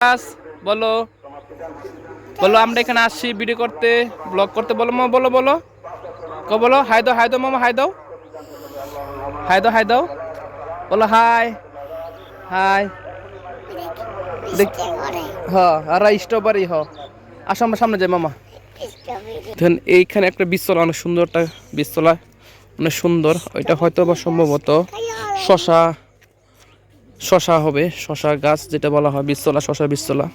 Class বলো। বলো, আমরা এখানে আসছি ভিডিও করতে ব্লগ করতে। বলো, মামা, বলো বলো। ক বলো, হাই দাও হাই দাও, মামা, হাই দাও। হাই দাও হাই দাও। বলো, হাই। হাই। দেখ হ আর স্ট্রবেরি হ আসো, আমরা সামনে যাই, মামা। দেখেন, এইখানে একটা বীজতলা অনেক সুন্দর একটা বীজতলা অনেক সুন্দর, ওইটা হয়তো বা সম্ভবত শশা। শশা হবে, শশা গাছ যেটা বলা হয়, বীজতলা, শশা বীজতলা।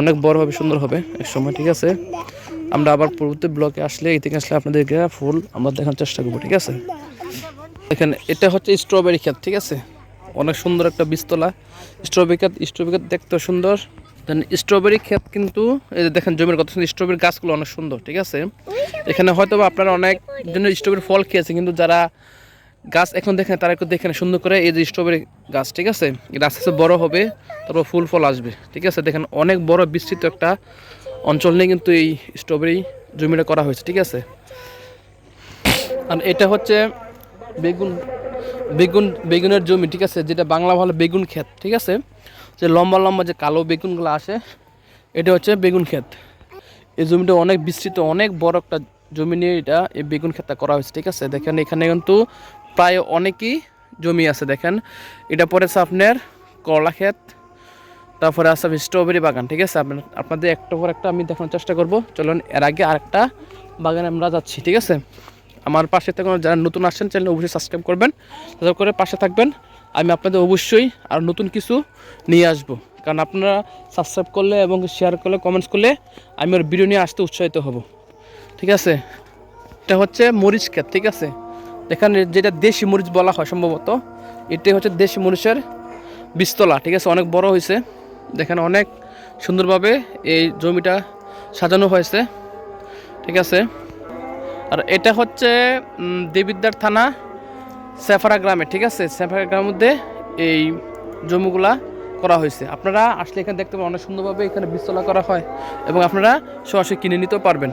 অনেক বড় হবে, সুন্দর হবে। এক সময়, ঠিক আছে? আমরা আবার পরবর্তী ব্লকে আসলে এই থেকে আসলে আপনাদেরকে ফুল আমরা দেখার চেষ্টা করব, ঠিক আছে? এখানে এটা হচ্ছে স্ট্রবেরি ক্ষেত, ঠিক আছে? অনেক সুন্দর একটা বীজতলা। স্ট্রবেরি ক্ষেত স্ট্রবেরি ক্ষেত দেখতে সুন্দর। দেন স্ট্রবেরি ক্ষেত কিন্তু, এই যে দেখেন জমির কত সুন্দর স্ট্রবেরি গাছগুলো অনেক সুন্দর, ঠিক আছে? এখানে হয়তো আপনারা অনেক জন্য স্ট্রবেরি ফল খেয়েছে কিন্তু যারা গাছ এখন দেখেন, তারা একটু দেখেন, সুন্দর করে এই যে স্ট্রবেরি গাছ, ঠিক আছে? এটা আস্তে আস্তে বড় হবে, তারপর ফুল ফল আসবে, ঠিক আছে? দেখেন, অনেক বড় বিস্তৃত একটা অঞ্চল নিয়ে কিন্তু এই স্ট্রবেরি জমিটা করা হয়েছে, ঠিক আছে? আর এটা হচ্ছে বেগুন বেগুন, বেগুনের জমি, ঠিক আছে? যেটা বাংলা ভালো বেগুন ক্ষেত, ঠিক আছে? যে লম্বা লম্বা যে কালো বেগুনগুলো আসে, এটা হচ্ছে বেগুন ক্ষেত। এই জমিটা অনেক বিস্তৃত, অনেক বড় একটা জমি নিয়ে এটা এই বেগুন ক্ষেতটা করা হয়েছে, ঠিক আছে? দেখেন, এখানে কিন্তু প্রায় অনেকই জমি আছে দেখেন। এটা পড়েছে আপনার করলা ক্ষেত, তারপরে আছে স্ট্রবেরি বাগান, ঠিক আছে? আপনার, আপনাদের একটা পর একটা আমি দেখানোর চেষ্টা করব। চলুন, এর আগে আরেকটা বাগানে আমরা যাচ্ছি, ঠিক আছে? আমার পাশে থাকুন, যারা নতুন আসছেন চ্যানেল অবশ্যই সাবস্ক্রাইব করবেন। সাবস্ক্রাইব করে পাশে থাকবেন। আমি আপনাদের অবশ্যই আর নতুন কিছু নিয়ে আসব। কারণ আপনারা সাবস্ক্রাইব করলে এবং শেয়ার করলে কমেন্টস করলে আমি ওর ভিডিও নিয়ে আসতে উৎসাহিত হব। ঠিক আছে? এটা হচ্ছে মরিচ ক্ষেত, ঠিক আছে? এখানে যেটা দেশি মরিচ বলা হয় সম্ভবত এটাই হচ্ছে দেশি মরিচের বিস্তলা ঠিক আছে? অনেক বড় হয়েছে। দেখেন অনেক সুন্দরভাবে এই জমিটা সাজানো হয়েছে ঠিক আছে? আর এটা হচ্ছে উম, দেবিদ্বার থানা সেফারা গ্রামে ঠিক আছে? সেফারা গ্রামের মধ্যে এই জমিগুলা করা হয়েছে। আপনারা আসলে এখানে দেখতে পাবেন অনেক সুন্দরভাবে এখানে বিস্তলা করা হয় এবং আপনারা সরাসরি কিনে নিতেও পারবেন।